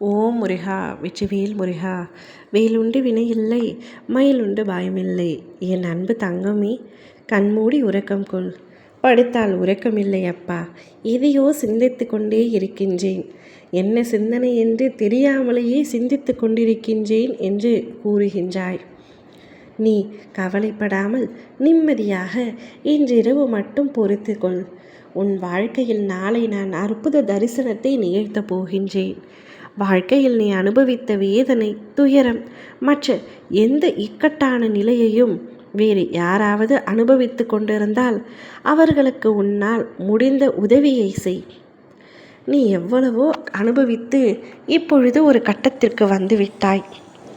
ஓம் முருகா வெற்றிவேல் முருகா வேலுண்டு மயில் மயிலுண்டு பயமில்லை. என் அன்பு தங்கமே கண்மூடி உறக்கம் கொள். படுத்தால் உறக்கமில்லை அப்பா. எதையோ சிந்தித்து கொண்டே இருக்கின்றேன். என்ன சிந்தனை என்று தெரியாமலேயே சிந்தித்து கொண்டிருக்கின்றேன் என்று கூறுகின்றாய். நீ கவலைப்படாமல் நிம்மதியாக இன்றிரவு மட்டும் பொறுத்துக்கொள் உன் வாழ்க்கையில் நாளை நான் அற்புத தரிசனத்தை நிகழ்த்தப் போகின்றேன். வாழ்க்கையில் நீ அனுபவித்த வேதனை துயரம் மற்ற எந்த இக்கட்டான நிலையையும் வேறு யாராவது அனுபவித்து கொண்டிருந்தால் அவர்களுக்கு உன்னால் முடிந்த உதவியை செய். நீ எவ்வளவோ அனுபவித்து இப்பொழுது ஒரு கட்டத்திற்கு வந்து விட்டாய்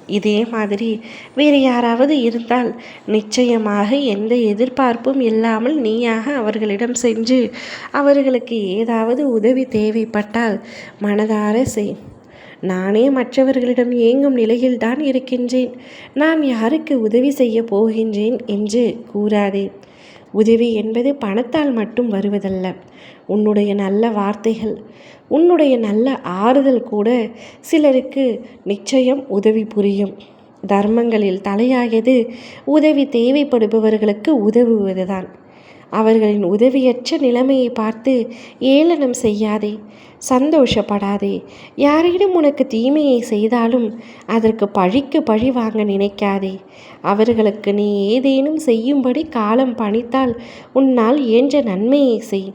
இதே மாதிரி வேறு யாராவது இருந்தால் நிச்சயமாக எந்த எதிர்பார்ப்பும் இல்லாமல் நீயாக அவர்களிடம் சென்று அவர்களுக்கு ஏதாவது உதவி தேவைப்பட்டால் மனதார செய். நானே மற்றவர்களிடம் ஏங்கும் நிலையில்தான் இருக்கின்றேன். நான் யாருக்கு உதவி செய்ய போகின்றேன் என்று கூறாதே. உதவி என்பது பணத்தால் மட்டும் வருவதல்ல. உன்னுடைய நல்ல வார்த்தைகள் உன்னுடைய நல்ல ஆறுதல் கூட சிலருக்கு நிச்சயம் உதவி புரியும். தர்மங்களில் தலையாயது உதவி தேவைப்படுபவர்களுக்கு உதவுவதுதான். அவர்களின் உதவியற்ற நிலைமையை பார்த்து ஏளனம் செய்யாதே சந்தோஷப்படாதே. யாரிடம் உனக்கு தீமையை செய்தாலும் அதற்கு பழிக்கு பழி வாங்க நினைக்காதே. அவர்களுக்கு நீ ஏதேனும் செய்யும்படி காலம் பணித்தால் உன்னால் இயன்ற நன்மையை செய்.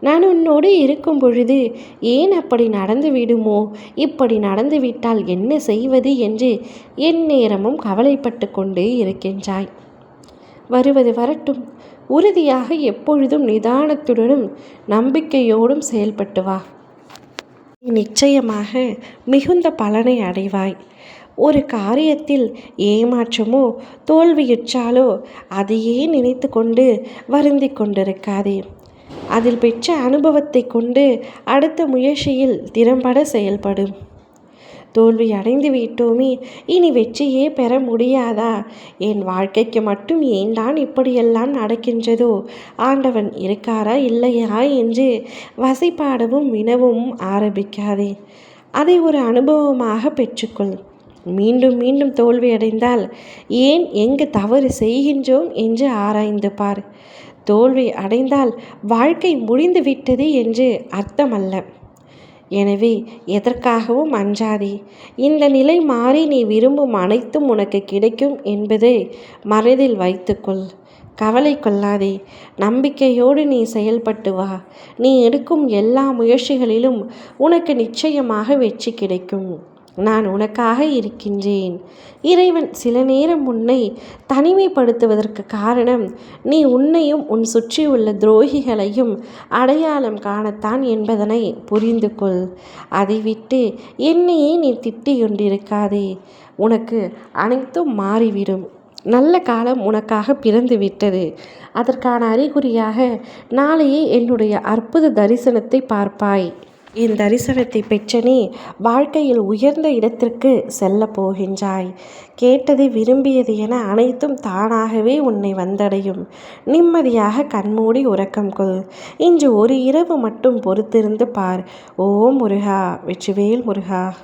நான் உன்னோடு இருக்கும் பொழுது ஏன் அப்படி நடந்து விடுமோ? இப்படி நடந்துவிட்டால் என்ன செய்வது என்று என் நேரமும் கவலைப்பட்டு கொண்டே இருக்கின்றாய். வருவது வரட்டும். உறுதியாக எப்பொழுதும் நிதானத்துடனும் நம்பிக்கையோடும் செயல்பட்டு வா. நிச்சயமாக மிகுந்த பலனை அடைவாய். ஒரு காரியத்தில் ஏமாற்றமோ தோல்வியுற்றாலோ அதையே நினைத்து கொண்டு வருந்தி கொண்டிருக்காதே. அதில் பெற்ற அனுபவத்தை கொண்டு அடுத்த முயற்சியில் திறம்பட செயல்படும். தோல்வி அடைந்து விட்டோமே இனி வெற்றியே பெற முடியாதா? என் வாழ்க்கைக்கு மட்டும் ஏன்தான் இப்படியெல்லாம் நடக்கின்றதோ? ஆண்டவன் இருக்காரா இல்லையா என்று வசைப்பாடவும் வினவும் ஆரம்பிக்காதே. அதை ஒரு அனுபவமாக பெற்றுக்கொள். மீண்டும் மீண்டும் தோல்வி அடைந்தால் ஏன் எங்கு தவறு செய்கின்றோம் என்று ஆராய்ந்து பார். தோல்வி அடைந்தால் வாழ்க்கை முடிந்து விட்டது என்று அர்த்தமல்ல. எனவே எதற்காகவும் அஞ்சாதே. இந்த நிலை மாறி நீ விரும்பும் அனைத்தும் உனக்கு கிடைக்கும் என்பதை மனதில் வைத்துக்கொள். கவலை கொள்ளாதே. நம்பிக்கையோடு நீ செயல்பட்டு வா. நீ எடுக்கும் எல்லா முயற்சிகளிலும் உனக்கு நிச்சயமாக வெற்றி கிடைக்கும். நான் உனக்காக இருக்கின்றேன். இறைவன் சில நேரம் உன்னை தனிமைப்படுத்துவதற்கு காரணம் நீ உன்னையும் உன் சுற்றியுள்ள துரோகிகளையும் அடையாளம் காணத்தான் என்பதனை புரிந்து கொள் அதை விட்டு என்னையே நீ திட்டிக் கொண்டிருக்காதே உனக்கு அனைத்தும் மாறிவிடும். நல்ல காலம் உனக்காக பிறந்து விட்டது அதற்கான அறிகுறியாக நாளையே என்னுடைய அற்புத தரிசனத்தை பார்ப்பாய். இந்த தரிசனத்தை பெற்ற நீ வாழ்க்கையில் உயர்ந்த இடத்திற்கு செல்ல போகின்றாய். கேட்டது விரும்பியது என அனைத்தும் தானாகவே உன்னை வந்தடையும். நிம்மதியாக கண்மூடி உறக்கம் கொள். இன்று ஒரு இரவு மட்டும் பொறுத்திருந்து பார். ஓ முருகா வெற்றிவேல் முருகா.